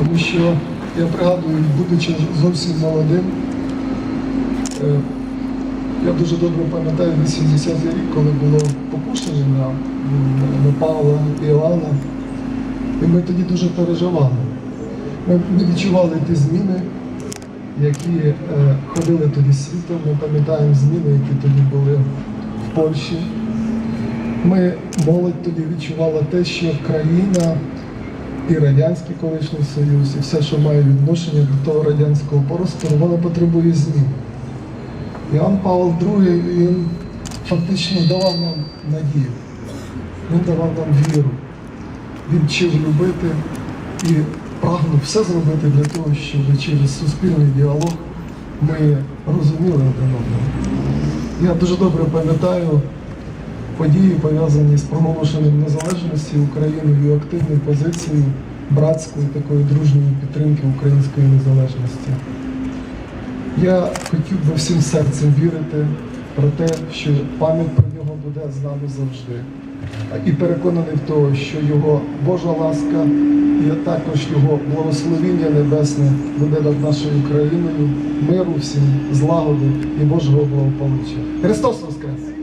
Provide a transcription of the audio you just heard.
Тому що я пригадую, будучи зовсім молодим, е, я дуже добре пам'ятаю 80-й рік, коли було покушення на, Павла і Івана. І ми тоді дуже переживали. Ми, ми відчували ті зміни, які е, ходили тоді світом. Ми пам'ятаємо зміни, які тоді були в Польщі. Ми молодь тоді відчувала те, що країна і Радянський колишній Союз, і все, що має відношення до того радянського простору, воно потребує змін. Іоанн Павло II він фактично давав нам надію, він давав нам віру, він вчив любити і прагнув все зробити для того, щоб через суспільний діалог ми розуміли один одного. Я дуже добре пам'ятаю події, пов'язані з проголошенням незалежності України і активною позицією братської такої дружньої підтримки української незалежності. Я хотів би всім серцем вірити про те, що пам'ять про нього буде з нами завжди. І переконаний в того, що його Божа ласка і також його благословіння небесне буде над нашою країною, миру всім, злагоди і Божого благополуччя. Христос Воскрес!